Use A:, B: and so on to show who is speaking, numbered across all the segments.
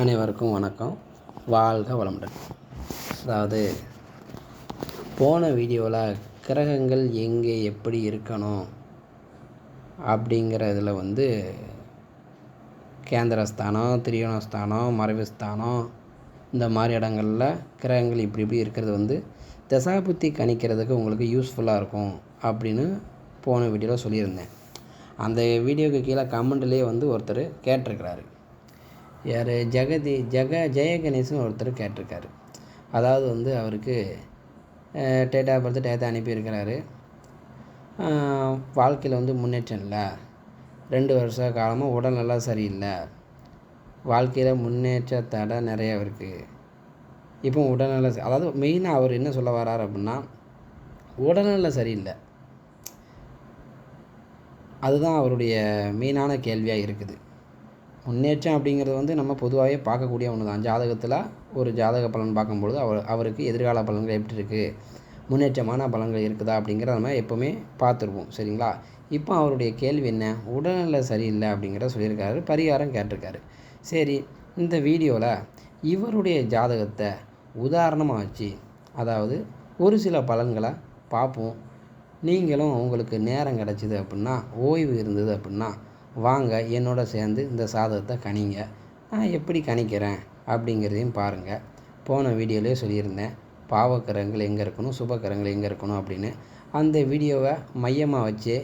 A: அனைவருக்கும் வணக்கம். வாழ்க வளமுடன். அதாவது போன வீடியோவில் கிரகங்கள் எங்கே எப்படி இருக்கணும் அப்படிங்கிறதுல வந்து கேந்திரஸ்தானம் திரியோணஸ்தானம் மறைவுஸ்தானம் இந்த மாதிரி இடங்களில் கிரகங்கள் இப்படி இப்படி இருக்கிறது வந்து தசாபுத்தி கணிக்கிறதுக்கு உங்களுக்கு யூஸ்ஃபுல்லாக இருக்கும் அப்படின்னு போன வீடியோவில் சொல்லியிருந்தேன். அந்த வீடியோவுக்கு கீழே கமெண்ட்லேயே வந்து ஒருத்தர் கேட்டிருக்கிறாரு. யார்? ஜெகதி ஜெக ஜெயகணேசன் ஒருத்தர் கேட்டிருக்காரு. அதாவது வந்து அவருக்கு டேட் ஆஃப் பர்த் டேத்தை அனுப்பியிருக்கிறாரு. வாழ்க்கையில் வந்து முன்னேற்றம் இல்லை. ரெண்டு வருஷ காலமாக உடல்நலா சரியில்லை. வாழ்க்கையில் முன்னேற்ற தடை நிறைய இருக்குது இப்போ உடல்நல அதாவது மெயினாக அவர் என்ன சொல்ல வர்றார் அப்படின்னா உடல்நல சரியில்லை. அதுதான் அவருடைய மெயினான கேள்வியாக இருக்குது. முன்னேற்றம் அப்படிங்கிறது வந்து நம்ம பொதுவாகவே பார்க்கக்கூடிய ஒன்று தான் ஜாதகத்தில் ஒரு ஜாதக பலன் பார்க்கும்பொழுது அவர் அவருக்கு எதிர்கால பலன்கள் எப்படி இருக்குது முன்னேற்றமான பலன்கள் இருக்குதா அப்படிங்கிறத நம்ம எப்போவுமே பார்த்துருப்போம். சரிங்களா? இப்போ அவருடைய கேள்வி என்ன? உடல்நிலை சரியில்லை அப்படிங்கிறத சொல்லியிருக்காரு. பரிகாரம் கேட்டிருக்காரு. சரி இந்த வீடியோவில் இவருடைய ஜாதகத்தை உதாரணமாக வச்சு அதாவது ஒரு சில பலன்களை பார்ப்போம். நீங்களும் உங்களுக்கு நேரம் கிடச்சிது அப்படின்னா ஓய்வு இருந்தது அப்படின்னா வாங்க என்னோட சேர்ந்து இந்த சாதகத்தை கணிங்க நான் எப்படி கணிக்கிறேன்? அப்படிங்கிறதையும் பாருங்கள் போன வீடியோலேயே சொல்லியிருந்தேன். பாவக்கரங்கள் எங்கே இருக்கணும் சுபக்கரங்கள் எங்கே இருக்கணும் அப்படின்னு. அந்த வீடியோவை மையமாக வச்சு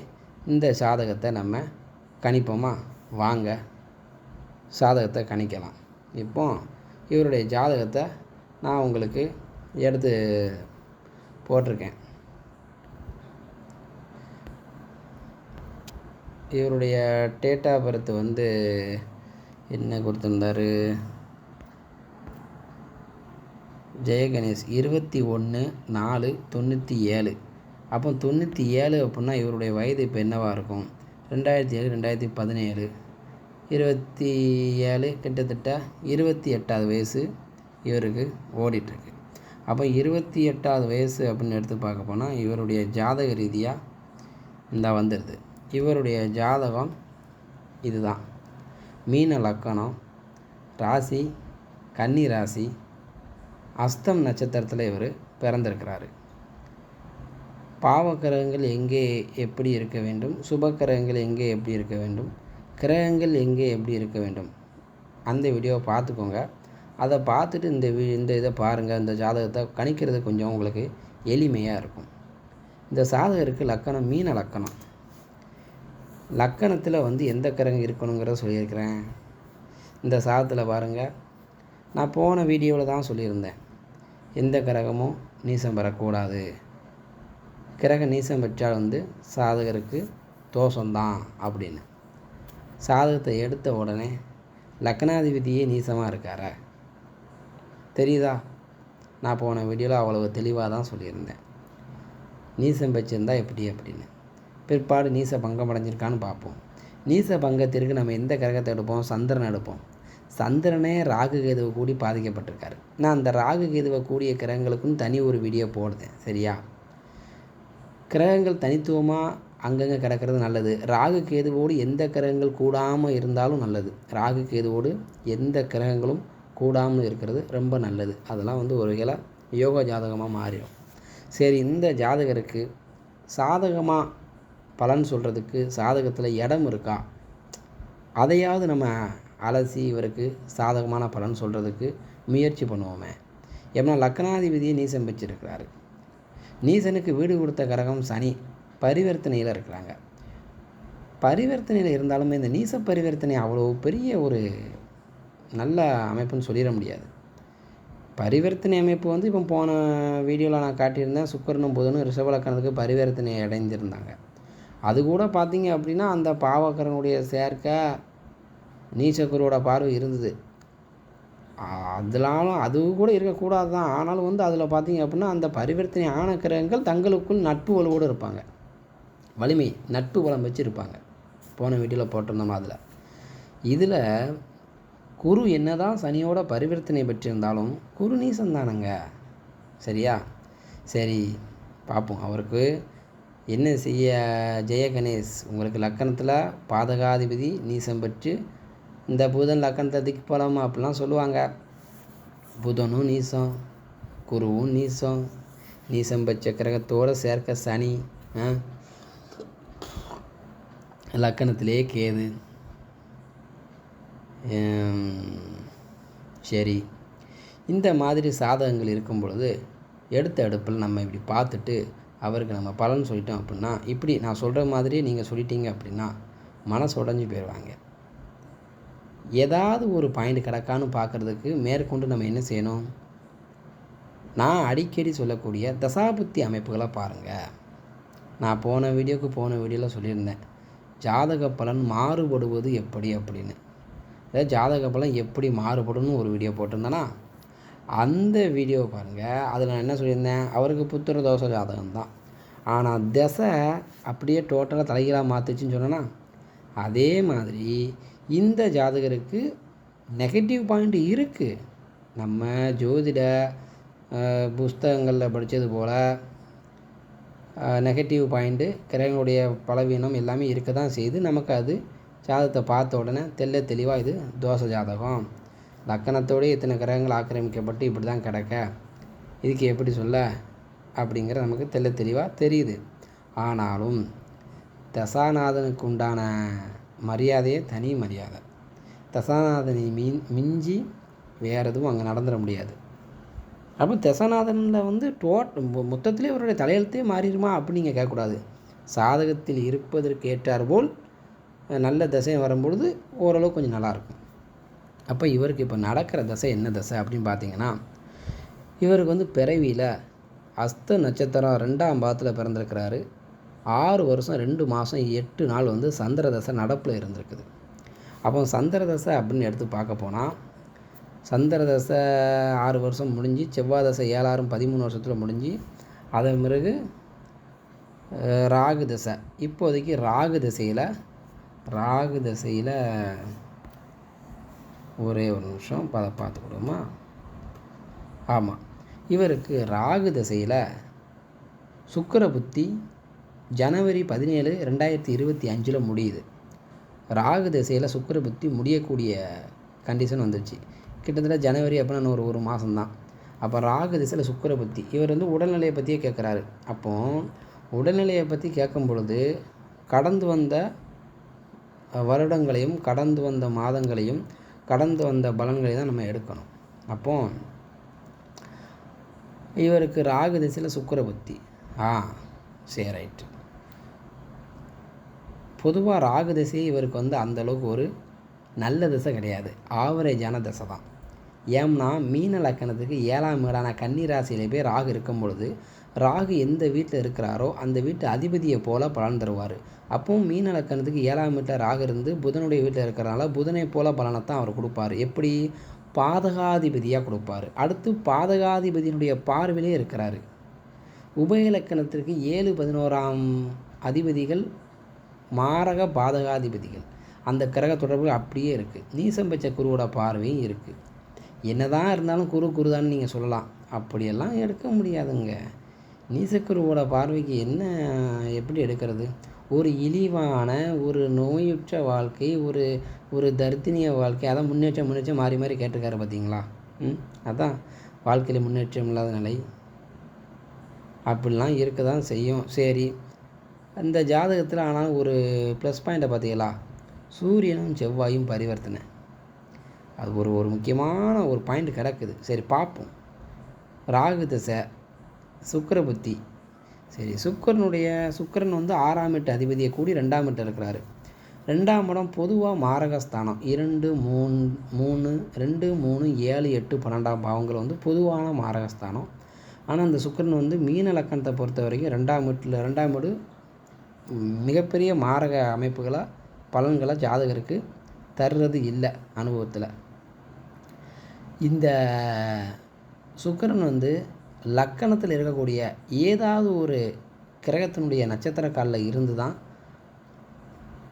A: இந்த சாதகத்தை நம்ம கணிப்போமா? வாங்க சாதகத்தை கணிக்கலாம். இப்போ இவருடைய ஜாதகத்தை நான் உங்களுக்கு எடுத்து போட்டிருக்கேன். இவருடைய டேட் ஆஃப் பர்த் வந்து என்ன கொடுத்துருந்தாரு? ஜெயகணேஷ் இருபத்தி ஒன்று நாலு தொண்ணூற்றி ஏழு. அப்போ தொண்ணூற்றி ஏழு அப்படின்னா இவருடைய வயது இப்போ என்னவாக இருக்கும்? ரெண்டாயிரத்தி ஏழு ரெண்டாயிரத்தி பதினேழு. இருபத்தி ஏழு கிட்டத்தட்ட இருபத்தி எட்டாவது வயசு இவருக்கு ஓடிட்டுருக்கு. அப்போ இருபத்தி எட்டாவது வயசு அப்படின்னு எடுத்து பார்க்க போனால் இவருடைய ஜாதக ரீதியாக இந்த வந்துடுது இவருடைய ஜாதகம் இதுதான். மீன லக்கணம் ராசி கன்னி ராசி அஸ்தம் நட்சத்திரத்தில் இவர் பிறந்திருக்கிறாரு. பாவக்கிரகங்கள் எங்கே எப்படி இருக்க வேண்டும்? சுபக்கிரகங்கள் எங்கே எப்படி இருக்க வேண்டும்? கிரகங்கள் எங்கே எப்படி இருக்க வேண்டும்? அந்த வீடியோவை பார்த்துக்கோங்க. அதை பார்த்துட்டு இந்த வீ இந்த இதை பாருங்கள் இந்த ஜாதகத்தை கணிக்கிறது கொஞ்சம் உங்களுக்கு எளிமையாக இருக்கும். இந்த சாதகருக்கு லக்கணம் மீன லக்கணம். லக்கணத்தில் வந்து எந்த கிரகம் இருக்கணுங்கிறத சொல்லியிருக்கிறேன். இந்த சாதத்தில் பாருங்கள் நான் போன வீடியோவில் தான் சொல்லியிருந்தேன். எந்த கிரகமும் நீசம் பெறக்கூடாது கிரக நீசம் பெற்றால் வந்து சாதகருக்கு தோஷம்தான் அப்படின்னு. சாதகத்தை எடுத்த உடனே லக்னாதிபதியே நீசமாக இருக்காரா. தெரியுதா? நான் போன வீடியோவில் அவ்வளவு தெளிவாக தான் சொல்லியிருந்தேன். நீசம் பெற்றிருந்தா எப்படி அப்படின்னு. பிற்பாடு நீச பங்கம் அடைஞ்சிருக்கான்னு பார்ப்போம். நீச பங்கத்திற்கு நம்ம எந்த கிரகத்தை எடுப்போம்? சந்திரன் எடுப்போம். சந்திரனே ராகு கேதுவை கூடி பாதிக்கப்பட்டிருக்காரு. நான் அந்த ராகு கேதுவை கூடிய கிரகங்களுக்கும் தனி ஒரு வீடியோ போடுதேன் சரியா? கிரகங்கள் தனித்துவமாக அங்கங்கே கிடக்கிறது நல்லது. ராகு கேதுவோடு எந்த கிரகங்கள் கூடாமல் இருந்தாலும் நல்லது. ராகு கேதுவோடு எந்த கிரகங்களும் கூடாமல் இருக்கிறது ரொம்ப நல்லது. அதெல்லாம் வந்து ஒரு வகையில் யோகா ஜாதகமாக மாறிடும். சரி இந்த ஜாதகருக்கு சாதகமாக பலன் சொல்கிறதுக்கு சாதகத்தில் இடம் இருக்கா? அதையாவது நம்ம அலசி இவருக்கு சாதகமான பலன் சொல்கிறதுக்கு முயற்சி பண்ணுவோமே. ஏன்னா லக்னாதிபதியை நீசம் வச்சிருக்கிறாரு நீசனுக்கு வீடு கொடுத்த கரகம் சனி. பரிவர்த்தனையில் இருக்கிறாங்க. பரிவர்த்தனையில் இருந்தாலுமே இந்த நீச பரிவர்த்தனை அவ்வளோ பெரிய ஒரு நல்ல அமைப்புன்னு சொல்லிட முடியாது. பரிவர்த்தனை அமைப்பு வந்து இப்போ போன வீடியோவில் நான் காட்டியிருந்தேன் சுக்கரனும் புதனும் ரிஷபலக்கணத்துக்கு பரிவர்த்தனை அடைஞ்சிருந்தாங்க அது கூட பார்த்தீங்க அப்படின்னா அந்த பாவக்கரனுடைய சேர்க்கை நீச்சக்குருவோட பார்வை இருந்தது. அதனாலும் அது கூட இருக்கக்கூடாது தான் ஆனாலும் வந்து அதில் பார்த்தீங்க அப்படின்னா அந்த பரிவர்த்தனை ஆன கிரகங்கள் தங்களுக்குள் நட்பு வலுவோடு இருப்பாங்க. வலிமை நட்பு வளம் வச்சு இருப்பாங்க போன வீட்டில் போட்டிருந்தோம் அதில். இதில் குரு என்ன தான் சனியோட பரிவர்த்தனை பெற்றிருந்தாலும் குரு நீசந்தானங்க. சரியா? சரி பார்ப்போம் அவருக்கு. என்ன செய்ய ஜெய கணேஷ் உங்களுக்கு லக்கணத்தில் பாதகாதிபதி நீசம் பெற்று இந்த புதன் லக்கணத்தை திக்பலம் அப்படிலாம் சொல்லுவாங்க. புதனும் நீசம் குருவும் நீசம் நீசம் கிரகத்தோடு சேர்க்க சனி லக்கணத்திலே கேது. சரி. இந்த மாதிரி சாதகங்கள் இருக்கும் பொழுது எடுத்த அடுப்பில் நம்ம இப்படி பார்த்துட்டு அவருக்கு நம்ம பலன் சொல்லிட்டோம் அப்படின்னா இப்படி நான் சொல்கிற மாதிரியே நீங்கள் சொல்லிட்டீங்க அப்படின்னா மனசு உடஞ்சி போயிடுவாங்க ஏதாவது ஒரு பாயிண்ட் கிடக்கான்னு பார்க்குறதுக்கு மேற்கொண்டு நம்ம என்ன செய்யணும்? நான் அடிக்கடி சொல்லக்கூடிய தசாபுத்தி அமைப்புகளை பாருங்கள் நான் போன வீடியோவுக்கு போன வீடியோவில் சொல்லியிருந்தேன். ஜாதக பலன் மாறுபடுவது எப்படி அப்படின்னு. அதாவது ஜாதக பலன் எப்படி மாறுபடும்னு ஒரு வீடியோ போட்டிருந்தேன்னா அந்த வீடியோ பாருங்கள் அதில் நான் என்ன சொல்லியிருந்தேன்? அவருக்கு புத்திர தோஷ ஜாதகம் தான். ஆனால் திசை அப்படியே டோட்டலாக தலைகீழாக மாற்றுச்சுன்னு சொன்னேன்னா அதே மாதிரி இந்த ஜாதகருக்கு நெகட்டிவ் பாயிண்ட் இருக்குது நம்ம ஜோதிட புஸ்தகங்களில் படித்தது போல் நெகட்டிவ் பாயிண்ட்டு கிரகங்களுடைய பலவீனம் எல்லாமே இருக்க தான் செய்யுது நமக்கு அது ஜாதகத்தை பார்த்த உடனே தெள்ள தெளிவாக இது தோசை ஜாதகம். லக்கணத்தோடு இத்தனை கிரகங்கள் ஆக்கிரமிக்கப்பட்டு இப்படி தான் கிடக்க? இதுக்கு எப்படி சொல்ல? அப்படிங்கிற நமக்கு தெல்ல தெளிவாக தெரியுது. ஆனாலும் தசாநாதனுக்கு உண்டான மரியாதையே தனி மரியாதை. தசாநாதனை மீன் மிஞ்சி வேறு எதுவும் அங்கே நடந்துட முடியாது. அப்போ தசநாதனில் வந்து டோட் மொத்தத்திலே அவருடைய தலையெழுத்தே மாறிடுமா அப்படின்னு நீங்கள் கேட்கக்கூடாது. சாதகத்தில் இருப்பதற்கு ஏற்றாற்போல் போல் நல்ல தசை வரும்பொழுது ஓரளவு கொஞ்சம் நல்லாயிருக்கும் அப்போ இவருக்கு இப்போ நடக்கிற தசை என்ன தசை அப்படின்னு பார்த்தீங்கன்னா இவருக்கு வந்து பிறவியில் அஸ்த நட்சத்திரம் ரெண்டாம் பாதத்தில் பிறந்திருக்கிறாரு. ஆறு வருஷம் ரெண்டு மாதம் எட்டு நாள் வந்து சந்திர தசை நடப்பில் இருந்திருக்குது. அப்போ சந்திர தசை அப்படின்னு எடுத்து பார்க்க போனால் சந்திர தசை ஆறு வருஷம் முடிஞ்சு செவ்வாய் தசை ஏழாயிரம் பதிமூணு வருஷத்தில் முடிஞ்சு அதன் பிறகு ராகு தசை. இப்போதைக்கு ராகு திசையில் ராகு திசையில் ஒரே ஒரு நிமிஷம் அதை பார்த்துக்கிடுவோமா ஆமாம் இவருக்கு ராகு திசையில் சுக்கிர புத்தி ஜனவரி பதினேழு ரெண்டாயிரத்தி இருபத்தி அஞ்சில் முடியுது. ராகு திசையில் சுக்கிர புத்தி முடியக்கூடிய கண்டிஷன் வந்துருச்சு. கிட்டத்தட்ட ஜனவரி அப்படின்னா ஒரு ஒரு மாதம்தான் அப்போ ராகு திசையில் சுக்கிர புத்தி இவர் வந்து உடல்நிலையை பற்றியே கேட்குறாரு அப்போ உடல்நிலையை பற்றி கேட்கும் பொழுது கடந்து வந்த வருடங்களையும் கடந்து வந்த மாதங்களையும் கடந்து வந்த பலன்களை தான் நம்ம எடுக்கணும். அப்போ இவருக்கு ராகு திசையில் சுக்கர புத்தி. ஆ சரி ரைட்டு பொதுவாக ராகு திசை இவருக்கு வந்து அந்தளவுக்கு ஒரு நல்ல திசை கிடையாது. ஆவரேஜான திசை தான். ஏம்னா மீன லக்கணத்துக்கு ஏழாம் வீடான கன்னி ராசியில போய் ராகு இருக்கும் பொழுது ராகு எந்த வீட்டில் இருக்கிறாரோ அந்த வீட்டு அதிபதியை போல பலன் தருவார். அப்பவும் மீன லக்கணத்துக்கு ஏழாம் வீட்டில் ராகு இருந்து புதனுடைய வீட்டில் இருக்கிறனால புதனை போல பலனைத்தான் அவர் கொடுப்பார். எப்படி? பாதகாதிபதியாக கொடுப்பார். அடுத்து பாதகாதிபதியினுடைய பார்வையிலே இருக்கிறாரு. உபயலக்கணத்திற்கு ஏழு பதினோராம் அதிபதிகள் மாரக பாதகாதிபதிகள். அந்த கிரக தொடர்பு அப்படியே இருக்குது நீசம்பச்ச குருவோட பார்வையும் இருக்குது என்னதான் இருந்தாலும் குரு குருதான்னு நீங்கள் சொல்லலாம். அப்படியெல்லாம் எடுக்க முடியாதுங்க. நீசக்குருவோட பார்வைக்கு என்ன எப்படி எடுக்கிறது? ஒரு இழிவான ஒரு நோயுற்ற வாழ்க்கை ஒரு ஒரு தரித்தினிய வாழ்க்கை அதான் முன்னேற்றம் முன்னேற்றம் மாறி மாறி கேட்டிருக்காரு பார்த்தீங்களா ம் அதான் வாழ்க்கையில் முன்னேற்றம் இல்லாத நிலை. அப்படிலாம் இருக்க தான் செய்யும். சரி அந்த ஜாதகத்தில் ஆனால் ஒரு ப்ளஸ் பாயிண்ட்டை பார்த்தீங்களா சூரியனும் செவ்வாயும் பரிவர்த்தனை. அது ஒரு ஒரு முக்கியமான ஒரு பாயிண்ட் கிடக்குது. சரி பார்ப்போம். ராகு தசை சுக்கர புத்தி. சரி சுக்கரனுடைய சுக்கிரன் வந்து ஆறாம் எட்டு அதிபதியை கூடி ரெண்டாம் எட்டு இருக்கிறாரு. ரெண்டாம் இடம் பொதுவாக மாரகஸ்தானம். இரண்டு மூணு மூணு ரெண்டு மூணு ஏழு எட்டு பன்னெண்டாம் பாவங்கள் வந்து பொதுவான மாரகஸ்தானம். ஆனால் அந்த சுக்கரன் வந்து மீன லக்கணத்தை பொறுத்த வரைக்கும் ரெண்டாம் வீட்டில் ரெண்டாம் வீடு மிகப்பெரிய மாரக அமைப்புகளாக பலன்களை ஜாதகருக்கு தர்றது இல்லை அனுபவத்தில். இந்த சுக்கிரன் வந்து லக்கணத்தில் இருக்கக்கூடிய ஏதாவது ஒரு கிரகத்தினுடைய நட்சத்திர காலில் இருந்து தான்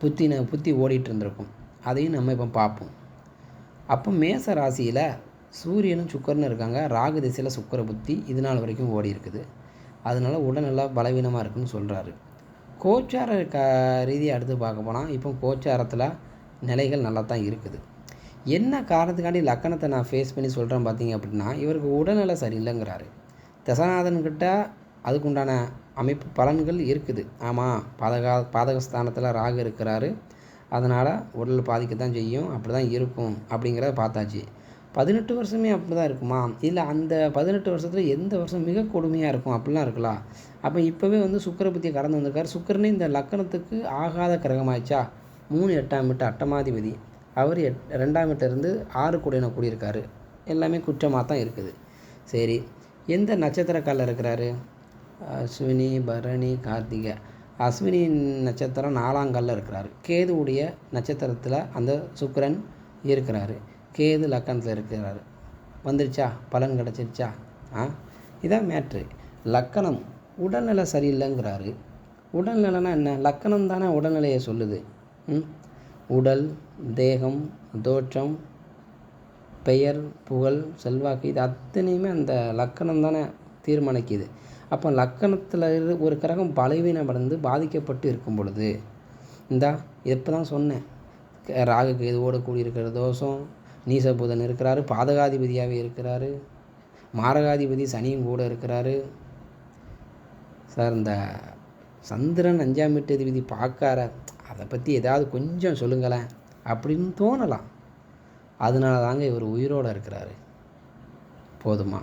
A: புத்தின புத்தி ஓடிட்டு இருந்திருக்கும் அதையும் நம்ம இப்போ பார்ப்போம். அப்போ மேச ராசியில் சூரியனும் சுக்கரனும் இருக்காங்க. ராகு திசையில் சுக்கர புத்தி இது நாள் வரைக்கும் ஓடி இருக்குது. அதனால உடல்நல பலவீனமாக இருக்குன்னு சொல்கிறாரு கோச்சார க ரீதியாக எடுத்து பார்க்க போனால் இப்போ கோச்சாரத்தில் நிலைகள் நல்லா தான் இருக்குது. என்ன காரணத்துக்காண்டி லக்கணத்தை நான் ஃபேஸ் பண்ணி சொல்கிறேன் பார்த்தீங்க அப்படின்னா இவருக்கு உடல்நிலை சரியில்லைங்கிறாரு. தசநாதன்கிட்ட அதுக்குண்டான அமைப்பு பலன்கள் இருக்குது. ஆமாம் பாதகா பாதகஸ்தானத்தில் ராகு இருக்கிறாரு. அதனால் உடல் பாதிக்க தான் செய்யும். அப்படி தான் இருக்கும் அப்படிங்கிறத பார்த்தாச்சு. பதினெட்டு வருஷமே அப்படி தான் இருக்குமா? இல்லை அந்த பதினெட்டு வருஷத்தில் எந்த வருஷம் மிக கொடுமையாக இருக்கும்? அப்படிலாம் இருக்கலாம் அப்போ இப்போவே வந்து சுக்கர புத்தியை கடந்து வந்திருக்காரு. சுக்கரனே இந்த லக்கணத்துக்கு ஆகாத கிரகமாயிடுச்சா? மூணு எட்டாம் வீட்டு அட்டமாதிபதி. அவர் எட் ரெண்டாம் வீட்டிலேருந்து ஆறு கூடையின கூடியிருக்காரு. எல்லாமே குற்றமாக தான் இருக்குது. சரி எந்த நட்சத்திரக்காலில் இருக்கிறாரு? அஸ்வினி பரணி கார்த்திகை. அஸ்வினி நட்சத்திரம் நாலாங்காலில் இருக்கிறாரு. கேதுவுடைய நட்சத்திரத்தில் அந்த சுக்கரன் இருக்கிறாரு. கேது லக்கணத்தில் இருக்கிறாரு. வந்துருச்சா? பலன் கிடச்சிருச்சா? ஆ? இதான் மேட்ரு. லக்கணம் உடல்நிலை சரியில்லைங்கிறாரு. உடல்நிலைனா என்ன? லக்கணம் தானே உடல்நிலையை சொல்லுது. ம்? உடல் தேகம் தோற்றம் பெயர் புகழ் செல்வாக்கு இது அத்தனையுமே அந்த லக்கணம் தானே தீர்மானிக்குது. அப்போ லக்கணத்தில் இரு ஒரு கிரகம் பலவீனமடைந்து பாதிக்கப்பட்டு இருக்கும் பொழுது இந்தா இப்போ தான் சொன்னேன். ராகுக்கு ராகு கேதுவோடு கூடியிருக்கிற தோஷம் நீசபுதன் இருக்கிறாரு பாதகாதிபதியாகவே இருக்கிறாரு மாரகாதிபதி சனியும் கூட இருக்கிறாரு. சார் இந்த சந்திரன் அஞ்சாம் வீட்டு அதிபதி பார்க்கார அதை பற்றி ஏதாவது கொஞ்சம் சொல்லுங்களேன். அப்படின்னு தோணலாம். அதனால தாங்க இவர் உயிரோடு இருக்கிறாரு. போதுமா?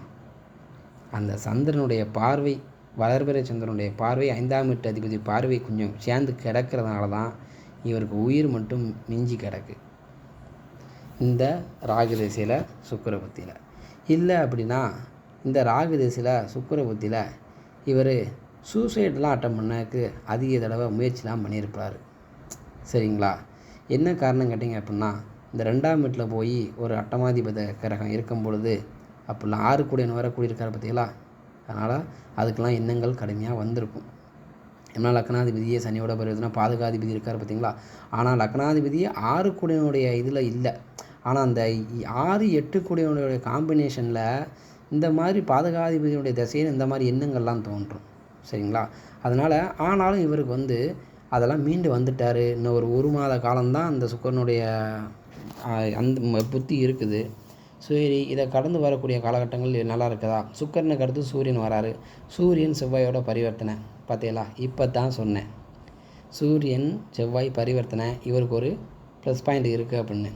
A: அந்த சந்திரனுடைய பார்வை வளர்பிறை சந்திரனுடைய பார்வை ஐந்தாம் வீட்டு அதிபதி பார்வை கொஞ்சம் சேர்ந்து கிடக்கிறதுனால தான் இவருக்கு உயிர் மட்டும் மிஞ்சி கிடக்கு. இந்த ராகு திசையில் சுக்கிர புத்தியில். இல்லை அப்படின்னா இந்த ராகு திசையில் சுக்கிர புத்தியில் இவர் சூசைடெலாம் அட்டம் பண்ணக்கு அதிக தடவை முயற்சிலாம் பண்ணியிருப்பார். சரிங்களா? என்ன காரணம் கேட்டிங்க அப்படின்னா இந்த ரெண்டாம் வீட்டில் போய் ஒரு அட்டமாதிபத கிரகம் இருக்கும் பொழுது அப்படிலாம் ஆறு கூடியன் வர கூடியிருக்காரு பார்த்தீங்களா? அதனால் அதுக்கெல்லாம் எண்ணங்கள் கடுமையாக வந்திருக்கும். என்ன லக்னாதிபதியே சனியோட பரிவர்த்தனை பாதுகாதிபதி இருக்கார் பார்த்தீங்களா? ஆனால் லக்னாதிபதியே ஆறு கூடியனுடைய இதில் இல்லை. ஆனால் அந்த ஆறு எட்டு கூடியனுடைய காம்பினேஷனில் இந்த மாதிரி பாதுகாதிபதியுடைய திசையில் இந்த மாதிரி எண்ணங்கள்லாம் தோன்றும். சரிங்களா? அதனால் ஆனாலும் இவருக்கு வந்து அதெல்லாம் மீண்டு வந்துட்டார். இன்னும் ஒரு ஒரு மாத காலம்தான் அந்த சுக்கரனுடைய அந்த ம- புத்தி இருக்குது. சரி இதை கடந்து வரக்கூடிய காலகட்டங்கள் நல்லா இருக்குதா? சுக்கரனுக்கு அடுத்து சூரியன் வராரு. சூரியன் செவ்வாயோட பரிவர்த்தனை. பார்த்தீங்களா இப்போ தான் சொன்னேன். சூரியன் செவ்வாய் பரிவர்த்தனை. இவருக்கு ஒரு ப்ளஸ் பாயிண்ட் இருக்குது அப்படின்னு.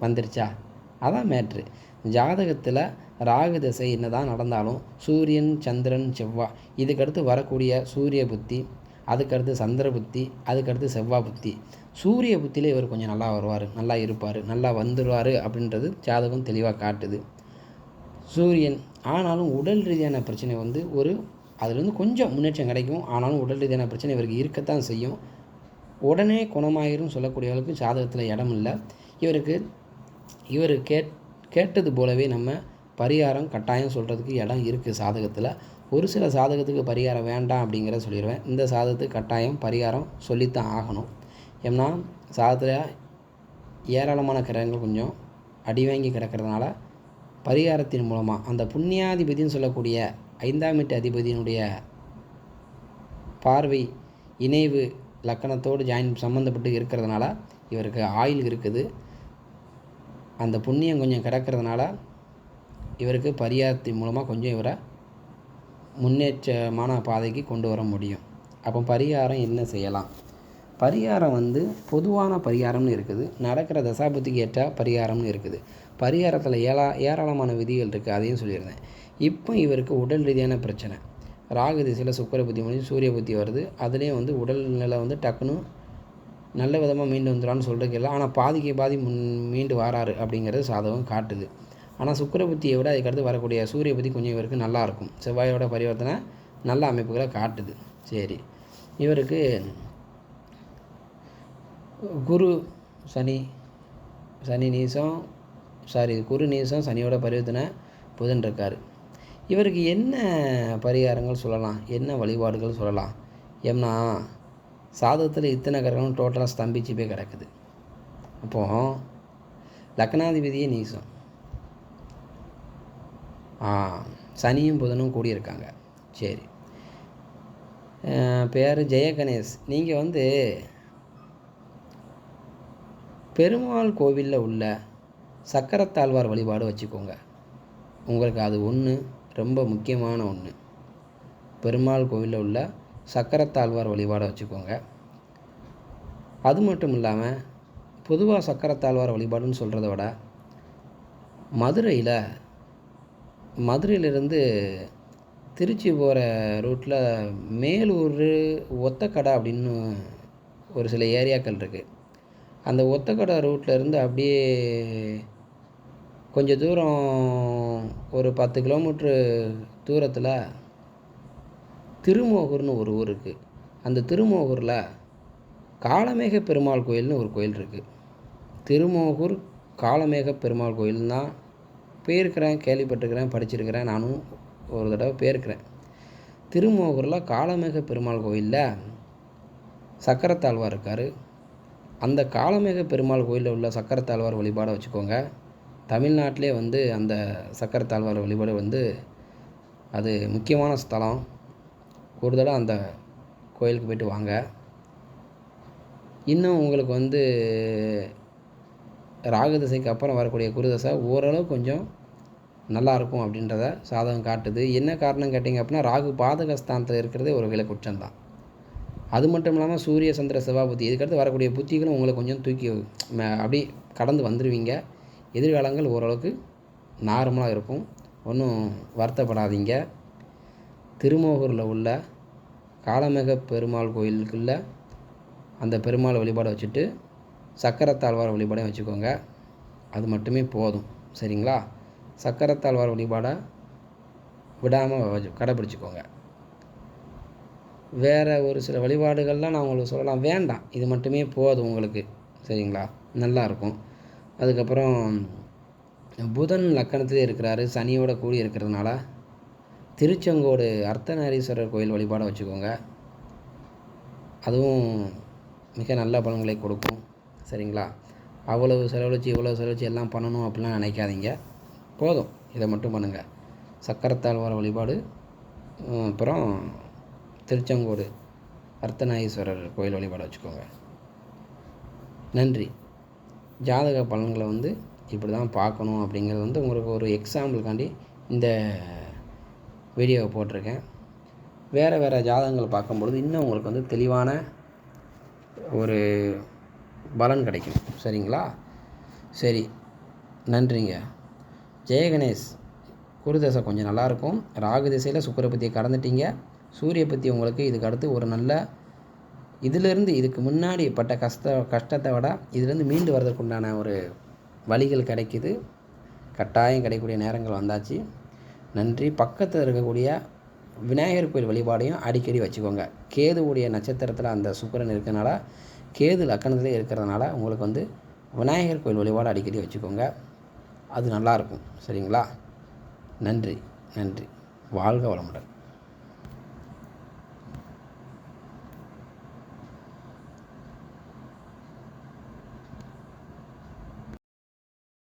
A: வந்துருச்சா? அதான் மேட்ரு ஜாதகத்தில் ராகு திசை என்னதான் நடந்தாலும் சூரியன் சந்திரன் செவ்வாய் இதுக்கடுத்து வரக்கூடிய சூரிய புத்தி அதுக்கடுத்து சந்திர புத்தி அதுக்கடுத்து செவ்வாய் புத்தி. சூரிய புத்தியில் இவர் கொஞ்சம் நல்லா வருவார் நல்லா இருப்பார் நல்லா வந்துடுவார் அப்படின்றது ஜாதகம் தெளிவாக காட்டுது. சூரியன் ஆனாலும் உடல் ரீதியான பிரச்சனை வந்து ஒரு அதுலேருந்து கொஞ்சம் முன்னேற்றம் கிடைக்கும். ஆனாலும் உடல் ரீதியான பிரச்சனை இவருக்கு இருக்கத்தான் செய்யும். உடனே குணமாயிரும் சொல்லக்கூடியவர்களுக்கு ஜாதகத்தில் இடம் இல்லை இவருக்கு இவர் கேட் கேட்டது போலவே நம்ம பரிகாரம் கட்டாயம் சொல்கிறதுக்கு இடம் இருக்குது சாதகத்தில். ஒரு சில சாதகத்துக்கு பரிகாரம் வேண்டாம் அப்படிங்கிறத சொல்லிடுவேன். இந்த சாதகத்துக்கு கட்டாயம் பரிகாரம் சொல்லித்தான் ஆகணும். ஏன்னா சாதத்தில் ஏராளமான கிரகங்கள் கொஞ்சம் அடி வாங்கி கிடக்கிறதுனால பரிகாரத்தின் மூலமாக அந்த புண்ணியாதிபதினு சொல்லக்கூடிய ஐந்தாம் வீட்டு அதிபதியினுடைய பார்வை இணைவு லக்கணத்தோடு ஜாயின் சம்மந்தப்பட்டு இருக்கிறதுனால இவருக்கு ஆயில் இருக்குது. அந்த புண்ணியம் கொஞ்சம் கிடக்கிறதுனால இவருக்கு பரிகாரத்தின் மூலமாக கொஞ்சம் இவரை முன்னேற்றமான பாதைக்கு கொண்டு வர முடியும். அப்போ பரிகாரம் என்ன செய்யலாம்? பரிகாரம் வந்து பொதுவான பரிகாரம்னு இருக்குது. நடக்கிற தசாபுத்திக்கு ஏற்ற பரிகாரம்னு இருக்குது. பரிகாரத்தில் ஏலா ஏராளமான விதிகள் இருக்குது அதையும் சொல்லியிருந்தேன். இப்போ இவருக்கு உடல் ரீதியான பிரச்சனை. ராகு திசையில் சுக்கர புத்தி முடிஞ்சு சூரிய புத்தி வருது. அதுலேயும் வந்து உடல்நிலை வந்து டக்குன்னு நல்ல விதமாக மீண்டு வந்துடான்னு சொல்கிறதுக்கு இல்லை. ஆனால் பாதிக்கு பாதி முன் மீண்டு வராரு அப்படிங்கிறது சாதகம் காட்டுது. ஆனால் சுக்கர புத்தியை விட அதுக்கடுத்து வரக்கூடிய சூரிய புத்தி கொஞ்சம் இவருக்கு நல்லாயிருக்கும். செவ்வாயோட பரிவர்த்தனை நல்ல அமைப்புகளை காட்டுது. சரி. இவருக்கு குரு சனி சனி நீசம் சாரி குரு நீசம் சனியோட பரிவர்த்தனை புதன் இருக்கார். இவருக்கு என்ன பரிகாரங்கள் சொல்லலாம்? என்ன வழிபாடுகள் சொல்லலாம்? ஏன்னா சாதகத்தில் இத்தனை கிரகம் டோட்டலாக ஸ்தம்பிச்சு போய் கிடக்குது. அப்போது லக்னாதிபதியே நீசம். ஆ சனியும் புதனும் கூடியிருக்காங்க. சரி. பேர் ஜெயகணேஷ். நீங்கள் வந்து பெருமாள் கோவிலில் உள்ள சக்கரத்தாழ்வார் வழிபாடு வச்சுக்கோங்க. உங்களுக்கு அது ஒன்று ரொம்ப முக்கியமான ஒன்று பெருமாள் கோவிலில் உள்ள சக்கரத்தாழ்வார் வழிபாடை வச்சுக்கோங்க. அது மட்டும் இல்லாமல் பொதுவாக சக்கரத்தாழ்வார் வழிபாடுன்னு சொல்கிறத விட மதுரையில் மதுரையிலிருந்து திருச்சி போகிற ரூட்டில் மேலூர் ஒத்தக்கடை அப்படின்னு ஒரு சில ஏரியாக்கள் இருக்குது அந்த ஒத்தக்கடை ரூட்டில் இருந்து அப்படியே கொஞ்சம் தூரம் ஒரு பத்து கிலோமீட்ரு தூரத்தில் திருமோகூர்னு ஒரு ஊர் இருக்குது அந்த திருமோகூரில் காலமேக பெருமாள் கோயில்னு ஒரு கோயில் இருக்குது திருமோகூர் காலமேக பெருமாள் கோயில் தான் போயிருக்கிறேன் கேள்விப்பட்டிருக்கிறேன் படிச்சிருக்கிறேன் நானும் ஒரு தடவை போயிருக்கிறேன் திருமோகூரில் காளமேக பெருமாள் கோயிலில் சக்கரத்தாழ்வார் இருக்கார். அந்த காளமேக பெருமாள் கோயிலில் உள்ள சக்கரத்தாழ்வார் வழிபாடை வச்சுக்கோங்க. தமிழ்நாட்டிலே வந்து அந்த சக்கரத்தாழ்வார் வழிபாடு வந்து அது முக்கியமான ஸ்தலம். ஒரு தடவை அந்த கோயிலுக்கு போயிட்டு வாங்க. இன்னும் உங்களுக்கு வந்து ராகு தசைக்கு அப்புறம் வரக்கூடிய குருதசை ஓரளவு கொஞ்சம் நல்லாயிருக்கும் அப்படின்றத சாதகம் காட்டுது. என்ன காரணம் கேட்டிங்க அப்படின்னா ராகு பாதகஸ்தானத்தில் இருக்கிறதே ஒரு விலை குற்றம்தான். அது மட்டும் இல்லாமல் சூரிய சந்திர செவ்வாய் இதுக்கடுத்து வரக்கூடிய புத்திகளும் உங்களை கொஞ்சம் தூக்கி அப்படி கடந்து வந்துடுவீங்க எதிர்காலங்கள் ஓரளவுக்கு நார்மலாக இருக்கும். ஒன்றும் வருத்தப்படாதீங்க. திருமோகூரில் உள்ள காலமேக பெருமாள் கோயிலுக்குள்ள அந்த பெருமாள் வழிபாடை வச்சுட்டு சக்கரத்தாழ்வார் வழிபாடே வச்சுக்கோங்க. அது மட்டுமே போதும். சரிங்களா? சக்கரத்தாழ்வார் வழிபாடை விடாமல் கடைப்பிடிச்சிக்கோங்க வேறு ஒரு சில வழிபாடுகள்லாம் நான் உங்களுக்கு சொல்லலாம். வேண்டாம். இது மட்டுமே போதும் உங்களுக்கு. சரிங்களா? நல்லாயிருக்கும் அதுக்கப்புறம் புதன் லக்கணத்திலே இருக்கிறாரு. சனியோட கூடி இருக்கிறதுனால திருச்செங்கோடு அர்த்தநாரீஸ்வரர் கோயில் வழிபாடை வச்சுக்கோங்க. அதுவும் மிக நல்ல பலன்களை கொடுக்கும். சரிங்களா? அவ்வளவு செலவழிச்சு இவ்வளோ செலவழிச்சு எல்லாம் பண்ணணும் அப்படிலாம் நினைக்காதீங்க. போதும். இதை மட்டும் பண்ணுங்கள் சக்கரத்தாழ்வார் வழிபாடு அப்புறம் திருச்செங்கோடு அர்த்தநாயீஸ்வரர் கோயில் வழிபாடு வச்சுக்கோங்க. நன்றி. ஜாதக பலன்களை வந்து இப்படி தான் பார்க்கணும் அப்படிங்கிறது வந்து உங்களுக்கு ஒரு எக்ஸாம்பிளுக்காண்டி இந்த வீடியோவை போட்டிருக்கேன். வேறு வேறு ஜாதகங்கள் பார்க்கும்பொழுது இன்னும் உங்களுக்கு வந்து தெளிவான ஒரு பலன் கிடைக்கும். சரிங்களா? சரி. நன்றிங்க. ஜெயகணேஷ் குருதசை கொஞ்சம் நல்லாயிருக்கும் ராகு திசையில் சுக்கர பற்றியை கடந்துட்டீங்க. சூரிய பற்றி உங்களுக்கு இதுக்கு அடுத்து ஒரு நல்ல இதிலிருந்து இதுக்கு முன்னாடி பட்ட கஷ்ட கஷ்டத்தை விட இதுலேருந்து மீண்டு வர்றதுக்குண்டான ஒரு வழிகள் கிடைக்கிது. கட்டாயம் கிடைக்கக்கூடிய நேரங்கள் வந்தாச்சு. நன்றி. பக்கத்தில் இருக்கக்கூடிய விநாயகர் கோயில் வழிபாடையும் அடிக்கடி வச்சுக்கோங்க. கேதுவுடைய நட்சத்திரத்தில் அந்த சுக்கரன் இருக்கிறனால கேது லக்கணத்திலே இருக்கிறதுனால உங்களுக்கு வந்து விநாயகர் கோயில் வழிபாடு அடிக்கடி வச்சுக்கோங்க. அது நல்லாயிருக்கும். சரிங்களா? நன்றி நன்றி. வாழ்க வளமுடன்.